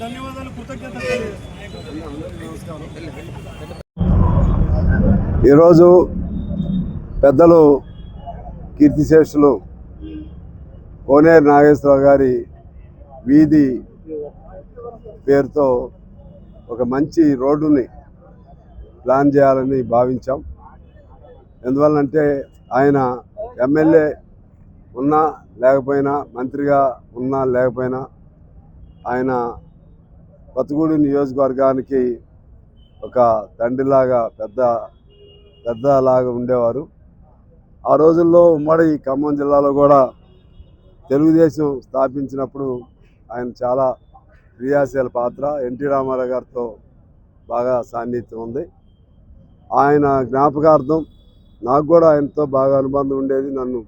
ధన్యవాదాలు కృతజ్ఞతలు ఈరోజు పెద్దలు కీర్తిశేషులు కోనేరు నాగేశ్వరరావు గారి వీధి పేరుతో ఒక మంచి రోడ్డుని ప్లాన్ చేయాలని భావించాం. ఎందువల్లంటే ఆయన ఎమ్మెల్యే ఉన్నా లేకపోయినా మంత్రిగా ఉన్నా లేకపోయినా ఆయన కొత్తగూడెం నియోజకవర్గానికి ఒక తండ్రిలాగా పెద్ద పెద్దలాగా ఉండేవారు. ఆ రోజుల్లో ఉమ్మడి ఖమ్మం జిల్లాలో కూడా తెలుగుదేశం స్థాపించినప్పుడు ఆయన చాలా క్రియాశీల పాత్ర. ఎన్టీ రామారావు గారితో బాగా సాన్నిధ్యం ఉంది. ఆయన జ్ఞాపకార్థం నాకు కూడా ఆయనతో బాగా అనుబంధం ఉండేది. నన్ను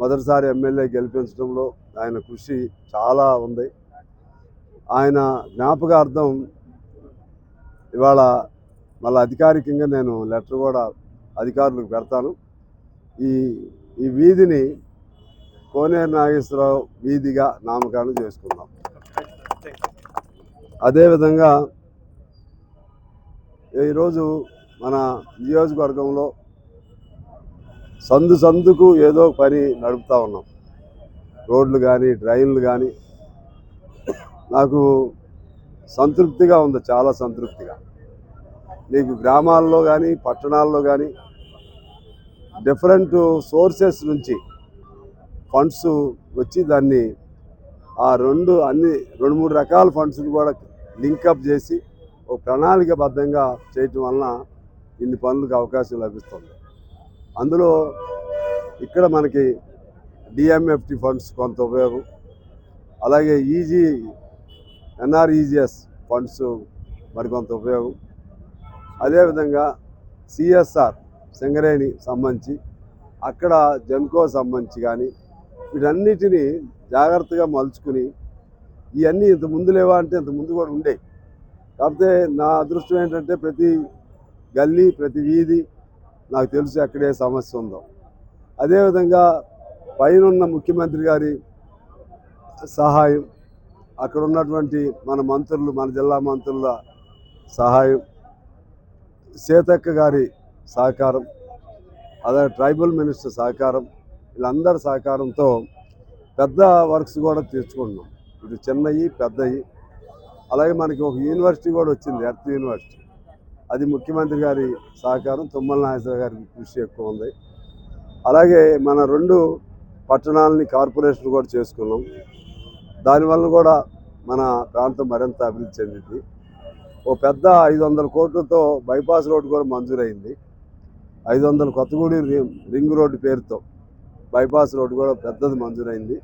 మొదటిసారి ఎమ్మెల్యే గెలిపించడంలో ఆయన కృషి చాలా ఉంది. ఆయన జ్ఞాపకార్థం ఇవాళ మళ్ళీ అధికారికంగా నేను లెటర్ కూడా అధికారులకు పెడతాను. ఈ ఈ వీధిని కోనేరు నాగేశ్వరరావు వీధిగా నామకరణం చేసుకుందాం అదేవిధంగా ఈరోజు మన నియోజకవర్గంలో సందు సందుకు ఏదో పని నడుపుతా ఉన్నాం. రోడ్లు కానీ డ్రైన్లు కానీ నాకు సంతృప్తిగా ఉంది చాలా సంతృప్తిగా. నీకు గ్రామాల్లో కానీ పట్టణాల్లో కానీ డిఫరెంట్ సోర్సెస్ నుంచి ఫండ్స్ వచ్చి దాన్ని ఆ రెండు అన్ని రెండు మూడు రకాల ఫండ్స్ని కూడా లింకప్ చేసి ఒక ప్రణాళికబద్ధంగా చేయటం వలన ఇన్ని పనులకు అవకాశం లభిస్తుంది. అందులో ఇక్కడ మనకి డిఎంఎఫ్టి ఫండ్స్ కొంత ఉపయోగం. అలాగే ఈజీ ఎన్ఆర్ఈజిఎస్ ఫండ్స్ మరికొంత ఉపయోగం. అదేవిధంగా సిఎస్ఆర్ సింగరేణి సంబంధించి అక్కడ జన్కో సంబంధించి కానీ వీటన్నిటినీ జాగ్రత్తగా మలుచుకుని ఇవన్నీ ఇంత ముందు లేవా అంటే ఇంత ముందు కూడా ఉండేవి కాకపోతే నా అదృష్టం ఏంటంటే ప్రతి గల్లీ ప్రతి వీధి నాకు తెలుసు అక్కడే సమస్య ఉందో. అదేవిధంగా పైనున్న ముఖ్యమంత్రి గారి సహాయం అక్కడ ఉన్నటువంటి మన మంత్రులు మన జిల్లా మంత్రుల సహాయం సీతక్క గారి సహకారం అలాగే ట్రైబల్ మినిస్టర్ సహకారం వీళ్ళందరి సహకారంతో పెద్ద వర్క్స్ కూడా తీర్చుకుంటున్నాం. ఇటు చిన్నవి పెద్దవి అలాగే మనకి ఒక యూనివర్సిటీ కూడా వచ్చింది ఎర్త్ యూనివర్సిటీ. అది ముఖ్యమంత్రి గారి సహకారం తుమ్మల నాగేశ్వర గారికి కృషి ఎక్కువ ఉంది. అలాగే మన రెండు పట్టణాలని కార్పొరేషన్ కూడా చేసుకున్నాం. దానివల్ల కూడా మన ప్రాంతం మరింత అభివృద్ధి చెందింది. ఓ పెద్ద ఐదు వందల కోట్లతో బైపాస్ రోడ్డు కూడా మంజూరైంది. ఐదు వందల కొత్తగూడి రింగ్ రోడ్డు పేరుతో బైపాస్ రోడ్డు కూడా పెద్దది మంజూరైంది.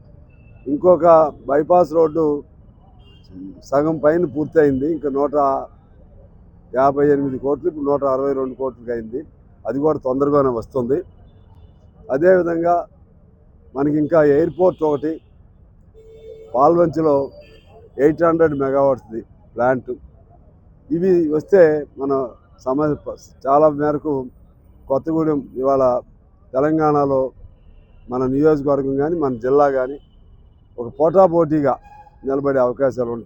ఇంకొక బైపాస్ రోడ్డు సగం పైన పూర్తయింది. ఇంకా నూట యాభై ఎనిమిది కోట్లు ఇప్పుడు నూట అరవై రెండు కోట్లకి అయింది. అది కూడా తొందరగానే వస్తుంది. అదేవిధంగా మనకి ఇంకా ఎయిర్పోర్ట్ ఒకటి పాల్వంచిలో ఎయిట్ హండ్రెడ్ మెగావాట్స్ది ప్లాంట్. ఇవి వస్తే మన సమ చాలా మేరకు కొత్తగూడెం ఇవాళ తెలంగాణలో మన నియోజకవర్గం కానీ మన జిల్లా కానీ ఒక పోటాపోటీగా నిలబడే అవకాశాలు ఉంటాయి